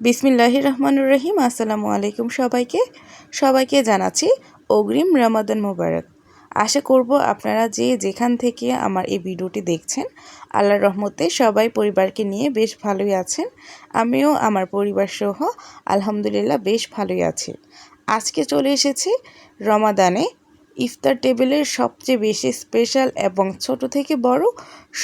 বিসমিল্লাহির রহমানুর রহিম। আসসালামু আলাইকুম সবাইকে। সবাইকে জানাচ্ছি অগ্রিম রমাদান মোবারক। আশা করব আপনারা যে যেখান থেকে আমার এই ভিডিওটি দেখছেন, আল্লাহর রহমতে সবাই পরিবারকে নিয়ে বেশ ভালোই আছেন। আমিও আমার পরিবার সহ আলহামদুলিল্লাহ বেশ ভালোই আছি। আজকে চলে এসেছি রমাদানে ইফতার টেবিলের সবচেয়ে বেশি স্পেশাল এবং ছোট থেকে বড়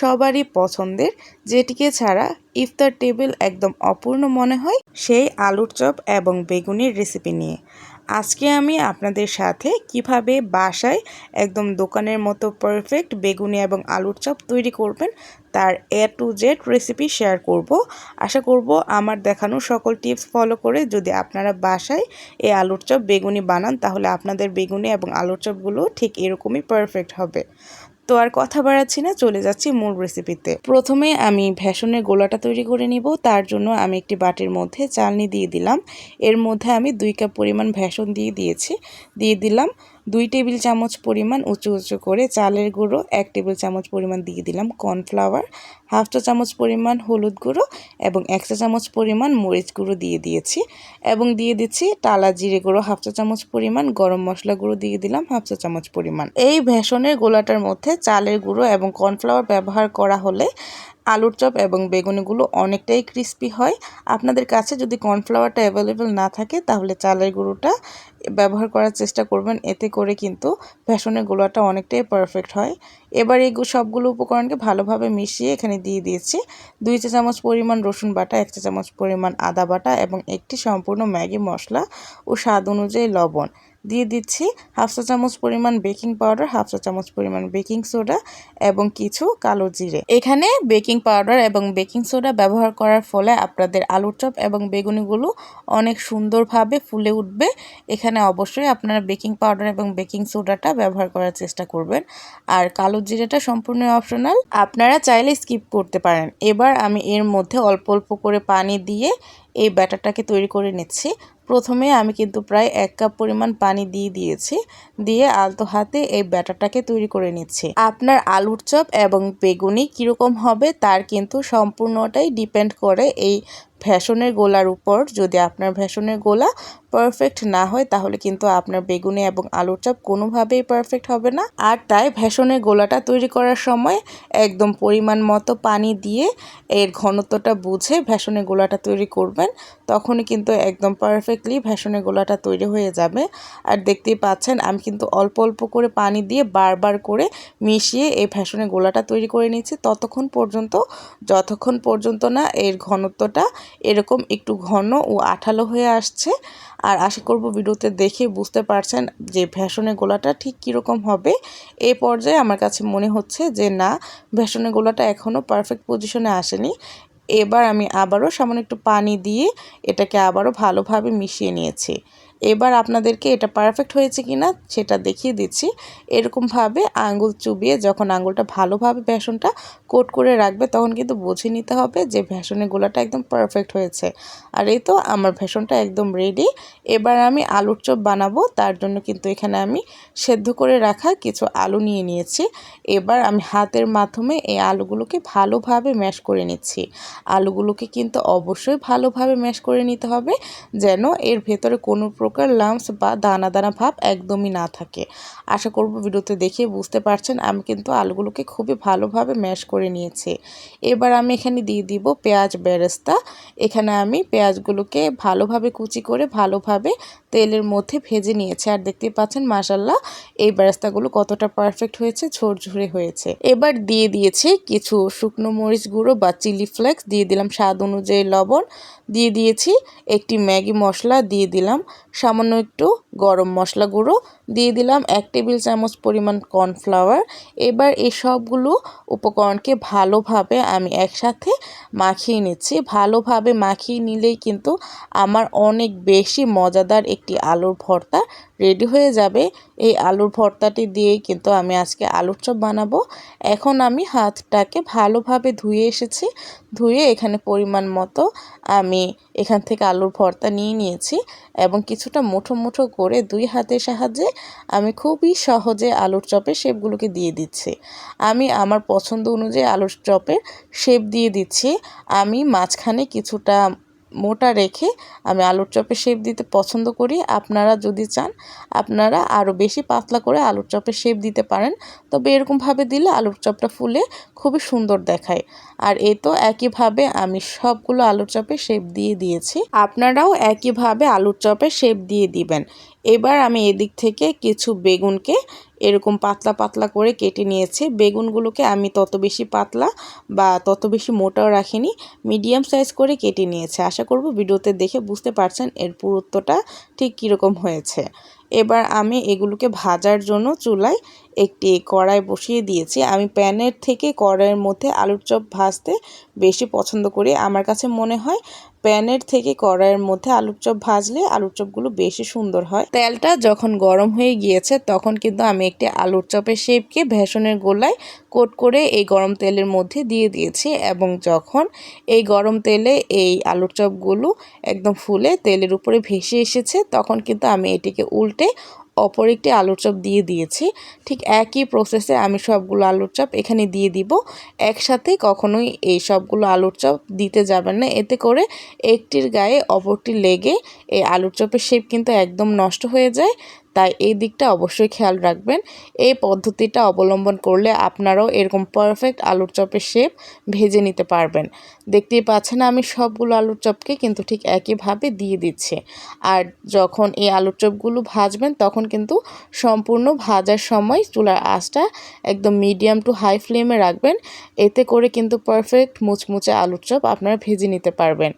সবারই পছন্দের, যেটিকে ছাড়া ইফতার টেবিল একদম অপূর্ণ মনে হয় সেই আলুর চপ এবং বেগুনের রেসিপি নিয়ে। আজকে আমি আপনাদের সাথে কীভাবে বাসায় একদম দোকানের মতো পারফেক্ট বেগুনি এবং আলুর চপ তৈরি করবেন তার A to Z recipe share করব। আশা করব আমার দেখানো সকল টিপস ফলো করে যদি আপনারা বাসায় এই আলুর চপ বেগুনি বানান তাহলে আপনাদের বেগুনি এবং আলুর চপগুলো ঠিক এরকমই পারফেক্ট হবে। তো আর কথা বাড়াচ্ছি না, চলে যাচ্ছি মূল রেসিপিতে প্রথমে আমি ভেসনের গোলাটা তৈরি করে নিব, তার জন্য আমি একটি বাটির মধ্যে চালনি দিয়ে দিলাম। এর মধ্যে আমি দুই কাপ পরিমাণ ভেসন দিয়ে দিয়েছি, দিয়ে দিলাম। দুই টেবিল চামচ পরিমাণ উঁচু উঁচু করে চালের গুঁড়ো, এক টেবিল চামচ পরিমাণ দিয়ে দিলাম কর্নফ্লাওয়ার, হাফ চা চামচ পরিমাণ হলুদ গুঁড়ো এবং এক চা চামচ পরিমাণ মরিচ গুঁড়ো দিয়ে দিয়েছি এবং দিয়ে দিচ্ছি টালা জিরে গুঁড়ো, হাফ চা চামচ পরিমাণ গরম মশলা গুঁড়ো দিয়ে দিলাম হাফ চা চামচ পরিমাণ। এই ভেষনের গোলাটার মধ্যে চালের গুঁড়ো এবং কর্নফ্লাওয়ার ব্যবহার করা হলে আলুর চপ এবং বেগুনিগুলো অনেকটাই ক্রিস্পি হয়। আপনাদের কাছে যদি কর্নফ্লাওয়ারটা অ্যাভেলেবেল না থাকে, তাহলে চালের গুঁড়োটা ব্যবহার করার চেষ্টা করবেন। এতে করে কিন্তু ভেষনের গুঁড়োটা অনেকটাই পারফেক্ট হয়। এবার এই সবগুলো উপকরণকে ভালোভাবে মিশিয়ে এখানে দিয়ে দিয়েছি। দুই চা চামচ পরিমাণ রসুন বাটা, এক চা চামচ পরিমাণ আদা বাটা এবং একটি সম্পূর্ণ ম্যাগি মশলা ও স্বাদ অনুযায়ী লবণ। দিয়ে দিচ্ছি হাফ চা চামচ পরিমাণ বেকিং পাউডার, হাফ চা চামচ পরিমাণ বেকিং সোডা এবং কিছু কালো জিরে। এখানে বেকিং পাউডার এবং বেকিং সোডা ব্যবহার করার ফলে আপনাদের আলুর চপ এবং বেগুনিগুলো অনেক সুন্দরভাবে ফুলে উঠবে। এখানে অবশ্যই আপনারা বেকিং পাউডার এবং বেকিং সোডাটা ব্যবহার করার চেষ্টা করবেন। আর কালো জিরেটা সম্পূর্ণ অপশনাল। আপনারা চাইলে স্কিপ করতে পারেন। এবার আমি এর মধ্যে অল্প অল্প করে পানি দিয়ে এই ব্যাটারটাকে তৈরি করে নিচ্ছি। প্রথমে আমি কিন্তু প্রায় এক কাপ পরিমাণ পানি দিয়ে দিয়েছি, দিয়ে আলতো হাতে এই ব্যাটারটাকে তৈরি করে নিচ্ছি। আপনার আলুর চপ এবং বেগুনি কীরকম হবে তার কিন্তু সম্পূর্ণটাই ডিপেন্ড করে এই ভ্যাসনের গোলার উপর যদি আপনার ভ্যাসনের গোলা পারফেক্ট না হয়, তাহলে কিন্তু আপনার বেগুনি এবং আলুর চপ কোনোভাবেই পারফেক্ট হবে না। আর তাই ভ্যাসনের গোলাটা তৈরি করার সময় একদম পরিমাণ মতো পানি দিয়ে এর ঘনত্বটা বুঝে ভ্যাসনের গোলাটা তৈরি করবেন, তখনই কিন্তু একদম পারফেক্টলি ভ্যাসনের গোলাটা তৈরি হয়ে যাবে। আর দেখতেই পাচ্ছেন, আমি কিন্তু অল্প অল্প করে পানি দিয়ে বারবার করে মিশিয়ে এই ভ্যাসনের গোলাটা তৈরি করে নিচ্ছি ততক্ষণ পর্যন্ত, যতক্ষণ পর্যন্ত না এর ঘনত্বটা এরকম একটু ঘন ও আঠালো হয়ে আসছে। আর আশা করব ভিডিওতে দেখে বুঝতে পারছেন যে ভ্যাসনের গোলাটা ঠিক কীরকম হবে। এ পর্যায়ে আমার কাছে মনে হচ্ছে যে না ভ্যাসনের গোলাটা এখনও পারফেক্ট পজিশনে আসেনি। এবার আমি আবারও সামান্য একটু পানি দিয়ে এটাকে আবারও ভালোভাবে মিশিয়ে নিয়েছি। এবার আপনাদেরকে এটা পারফেক্ট হয়েছে কি না সেটা দেখিয়ে দিচ্ছি। এরকমভাবে আঙ্গুল চুবিয়ে যখন আঙ্গুলটা ভালোভাবে বেসনটা কোট করে রাখবে তখন কিন্তু বুঝে নিতে হবে যে ভেষনের গোলাটা একদম পারফেক্ট হয়েছে। আর এই তো আমার ভেষনটা একদম রেডি এবার আমি আলুর চপ বানাবো, তার জন্য কিন্তু এখানে আমি সেদ্ধ করে রাখা কিছু আলু নিয়ে নিয়েছি। এবার আমি হাতের মাধ্যমে এই আলুগুলোকে ভালোভাবে ম্যাশ করে নিচ্ছি। আলুগুলোকে কিন্তু অবশ্যই ভালোভাবে ম্যাশ করে নিতে হবে, যেন এর ভেতরে কোনো প্রকার লাম্পস বা দানা দানা ভাব একদমই না থাকে। আশা করব ভিডিওতে দেখে বুঝতে পারছেন, আমি কিন্তু আলুগুলোকে খুবই ভালোভাবে ম্যাশ করে নিয়েছি। এবার আমি এখানে দিয়ে দিব পেঁয়াজ বেরেস্তা। এখানে আমি পেঁয়াজগুলোকে ভালোভাবে কুচি করে ভালোভাবে তেলের মধ্যে ভেজে নিয়েছি। আর দেখতে পাচ্ছেন মাসাল্লাহ এই বেরেস্তাগুলো কতটা পারফেক্ট হয়েছে, ঝোরঝুরে হয়েছে। এবার দিয়ে দিয়েছি কিছু শুকনো মরিচ গুঁড়ো বা চিলি ফ্লেক্স দিয়ে দিলাম স্বাদ অনুযায়ী লবণ। দিয়ে দিয়েছি একটি ম্যাগি মশলা। দিয়ে দিলাম সামান্য একটু গরম মশলা গুঁড়ো দিয়ে দিলাম এক টেবিল চামচ পরিমাণ কর্নফ্লাওয়ার। এবার এই সবগুলো উপকরণকে ভালোভাবে আমি একসাথে মাখিয়ে নিচ্ছি। ভালোভাবে মাখিয়ে নিলেই কিন্তু আমার অনেক বেশি মজাদার একটি আলুর ভর্তা রেডি হয়ে যাবে। এই আলুর ভর্তাটি দিয়েই কিন্তু আমি আজকে আলুর চপ বানাবো। এখন আমি হাতটাকে ভালোভাবে ধুয়ে এসেছি। ধুয়ে এখানে পরিমাণ মতো আমি এখান থেকে আলুর ভর্তা নিয়ে নিয়েছি এবং কিছুটা মুঠো মুঠো করে দুই হাতের সাহায্যে আমি খুবই সহজে আলুর চপের শেপগুলোকে দিয়ে দিচ্ছি। আমি আমার পছন্দ অনুযায়ী আলুর চপের শেপ দিয়ে দিচ্ছি। আমি মাঝখানে কিছুটা মোটা রেখে আমি আলুর চপে শেপ দিতে পছন্দ করি। আপনারা যদি চান, আপনারা আরও বেশি পাতলা করে আলুর চপে শেপ দিতে পারেন। তবে এরকমভাবে দিলে আলুর চপটা ফুলে খুবই সুন্দর দেখায়। আর এ তো একইভাবে আমি সবগুলো আলুর চপে শেপ দিয়ে দিয়েছি। আপনারাও একইভাবে আলুর চপে শেপ দিয়ে দিবেন। এবার আমি এদিক থেকে কিছু বেগুনকে এরকম পাতলা পাতলা করে কেটে নিয়েছে। বেগুনগুলোকে আমি তত বেশি পাতলা বা তত বেশি মোটাও রাখিনি, মিডিয়াম সাইজ করে কেটে নিয়েছে। আশা করব ভিডিওতে দেখে বুঝতে পারছেন এর পুরুত্বটা ঠিক কীরকম হয়েছে। এবার আমি এগুলোকে ভাজার জন্য চুলায় একটি কড়াই বসিয়ে দিয়েছি। আমি প্যানের থেকে কড়াইয়ের মধ্যে আলুর চপ ভাজতে বেশি পছন্দ করি। আমার কাছে মনে হয় প্যানের থেকে কড়াইয়ের মধ্যে আলুর চপ ভাজলে আলুর চপগুলো বেশি সুন্দর হয়। তেলটা যখন গরম হয়ে গিয়েছে তখন কিন্তু আমি একটি আলুর চপের শেপকে ভেষনের গোলায় কোট করে এই গরম তেলের মধ্যে দিয়ে দিয়েছি এবং যখন এই গরম তেলে এই আলুর চপগুলো একদম ফুলে তেলের উপরে ভেসে এসেছে তখন কিন্তু আমি এটিকে উল্টে অপর একটি আলুর চপ দিয়ে দিয়েছি। ঠিক একই প্রসেসে আমি সবগুলো আলুর চপ এখানে দিয়ে দিব। একসাথে কখনোই এই সবগুলো আলুর চপ দিতে যাবেন না। এতে করে একটির গায়ে অপরটি লেগে এই আলুর চপের শেপ কিন্তু একদম নষ্ট হয়ে যায়। তাই এই দিকটা অবশ্যই খেয়াল রাখবেন। এই পদ্ধতিটা অবলম্বন করলে আপনারাও এরকম পারফেক্ট আলুর চপের শেপ ভেজে নিতে পারবেন। দেখতেই পাচ্ছেন আমি সবগুলো আলুর চপকে কিন্তু ঠিক একইভাবে দিয়ে দিচ্ছি। আর যখন এই আলুর চপগুলো ভাজবেন তখন কিন্তু সম্পূর্ণ ভাজার সময় চুলার আঁচটা একদম মিডিয়াম টু হাই ফ্লেমে রাখবেন। এতে করে কিন্তু পারফেক্ট মুচমুচে আলুর চপ আপনারা ভেজে নিতে পারবেন।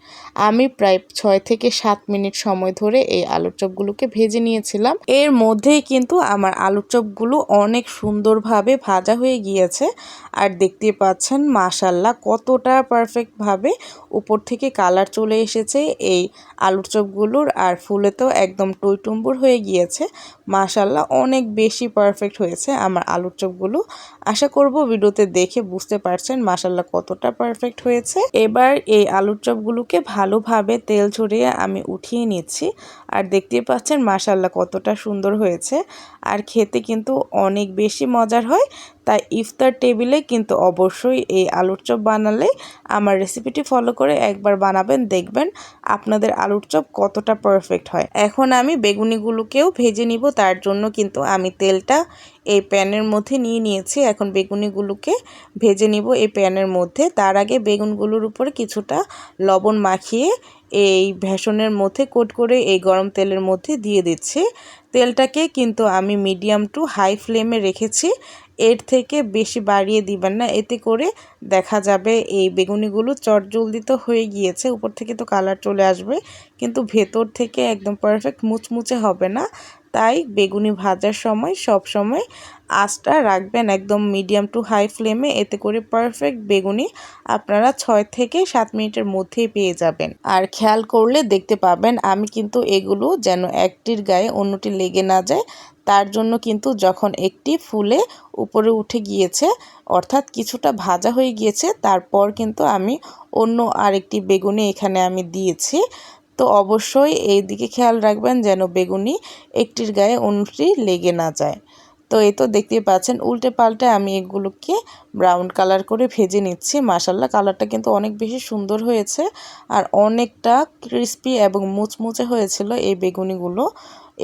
আমি প্রায় ছয় থেকে সাত মিনিট সময় ধরে এই আলুর চপগুলোকে ভেজে নিয়েছিলাম। এর এর মধ্যেই কিন্তু আমার আলুর চপগুলো অনেক সুন্দরভাবে ভাজা হয়ে গিয়েছে। আর দেখতে পাচ্ছেন মাশাল্লাহ কতটা পারফেক্টভাবে উপর থেকে কালার চলে এসেছে এই আলুর চপগুলোর। আর ফুলে তো একদম টইটুম্বুর হয়ে গিয়েছে। মাশাল্লাহ অনেক বেশি পারফেক্ট হয়েছে আমার আলুর চপগুলো। আশা করব ভিডিওতে দেখে বুঝতে পারছেন মাশাল্লাহ কতটা পারফেক্ট হয়েছে। এবার এই আলুর চপগুলোকে ভালোভাবে তেল ছড়িয়ে আমি উঠিয়ে নিচ্ছি। আর দেখতে পাচ্ছেন মাশাল্লাহ কতটা সুন্দর হয়েছে। আর খেতে কিন্তু অনেক বেশি মজার হয়। তাই ইফতার টেবিলে কিন্তু অবশ্যই এই আলুর চপ বানালে আমার রেসিপিটি ফলো করে একবার বানাবেন, দেখবেন আপনাদের আলুর চপ কতটা পারফেক্ট হয়। এখন আমি বেগুনিগুলোকেও ভেজে নিব, তার জন্য কিন্তু আমি তেলটা এই প্যানের মধ্যে নিয়ে নিয়েছি। এখন বেগুনিগুলোকে ভেজে নিব এই প্যানের মধ্যে। তার আগে বেগুনগুলোর উপরে কিছুটা লবণ মাখিয়ে এই ভেষনের মধ্যে কোট করে এই গরম তেলের মধ্যে দিয়ে দিচ্ছি। তেলটাকে কিন্তু আমি মিডিয়াম টু হাই ফ্লেমে রেখেছি। এর থেকে বেশি বাড়িয়ে দিবেন না। এতে করে দেখা যাবে এই বেগুনিগুলো চটজলদি হয়ে গিয়েছে, উপর থেকে তো কালার চলে আসবে, কিন্তু ভেতর থেকে একদম পারফেক্ট মুচমুচে হবে না। তাই বেগুনি ভাজার সময় সব সময় আঁচটা রাখবেন একদম মিডিয়াম টু হাই ফ্লেমে এতে করে পারফেক্ট বেগুনি আপনারা ছয় থেকে সাত মিনিটের মধ্যেই পেয়ে যাবেন। আর খেয়াল করলে দেখতে পাবেন, আমি কিন্তু এগুলো যেন একটির গায়ে অন্যটি লেগে না যায়। তার জন্য কিন্তু যখন একটি ফুলে উপরে উঠে গিয়েছে, অর্থাৎ কিছুটা ভাজা হয়ে গিয়েছে, তারপর কিন্তু আমি অন্য আরেকটি বেগুনি এখানে আমি দিয়েছি। তো অবশ্যই এই দিকে খেয়াল রাখবেন যেন বেগুনি একটির গায়ে অন্যটি লেগে না যায়। তো এই তো দেখতেই পাচ্ছেন, উল্টে পাল্টে আমি এগুলোকে ব্রাউন কালার করে ভেজে নিচ্ছি। মাসাল্লাহ কালারটা কিন্তু অনেক বেশি সুন্দর হয়েছে আর অনেকটা ক্রিস্পি এবং মুচমুচে হয়েছিল এই বেগুনিগুলো।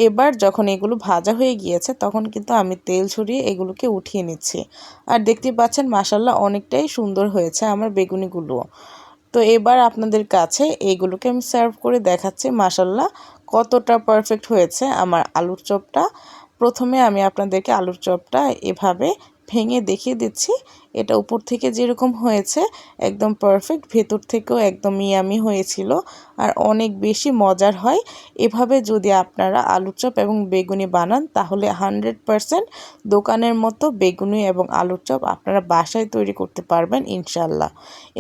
এবার যখন এগুলো ভাজা হয়ে গিয়েছে, তখন কিন্তু আমি তেল ছড়িয়ে এগুলোকে উঠিয়ে নিচ্ছি। আর দেখতে পাচ্ছেন মাসাল্লাহ অনেকটাই সুন্দর হয়েছে আমার বেগুনিগুলো। তো এবার আপনাদের কাছে এইগুলোকে আমি সার্ভ করে দেখাচ্ছি। মাসাল্লাহ কতটা পারফেক্ট হয়েছে আমার আলুর চপটা। প্রথমে আমি আপনাদেরকে আলুর চপটা এভাবে ভেঙে দেখিয়ে দিচ্ছি। এটা উপর থেকে যেরকম হয়েছে, একদম পারফেক্ট ভেতর থেকেও একদম ইয়ামি হয়েছিল। আর অনেক বেশি মজার হয়। এভাবে যদি আপনারা আলুর চপ এবং বেগুনি বানান, তাহলে হানড্রেড পারসেন্ট দোকানের মতো বেগুনি এবং আলুর চপ আপনারা বাসায় তৈরি করতে পারবেন ইনশাল্লাহ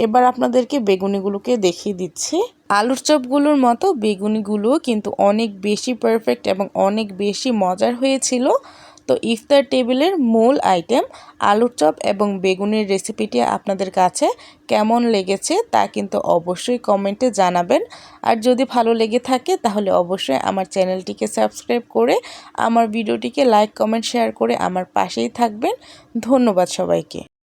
এবার আপনাদেরকে বেগুনিগুলোকে দেখিয়ে দিচ্ছি। আলুর চপগুলোর মতো বেগুনিগুলোও কিন্তু অনেক বেশি পারফেক্ট এবং অনেক বেশি মজার হয়েছিল। তো ইফতার টেবিলের মূল আইটেম, আলুর চপ এবং বেগুনের রেসিপিটি আপনাদের কাছে কেমন লেগেছে তা কিন্তু অবশ্যই কমেন্টে জানাবেন। আর যদি ভালো লেগে থাকে তাহলে অবশ্যই আমার চ্যানেলটিকে সাবস্ক্রাইব করে আমার ভিডিওটিকে লাইক, কমেন্ট, শেয়ার করে আমার পাশেই থাকবেন। ধন্যবাদ সবাইকে।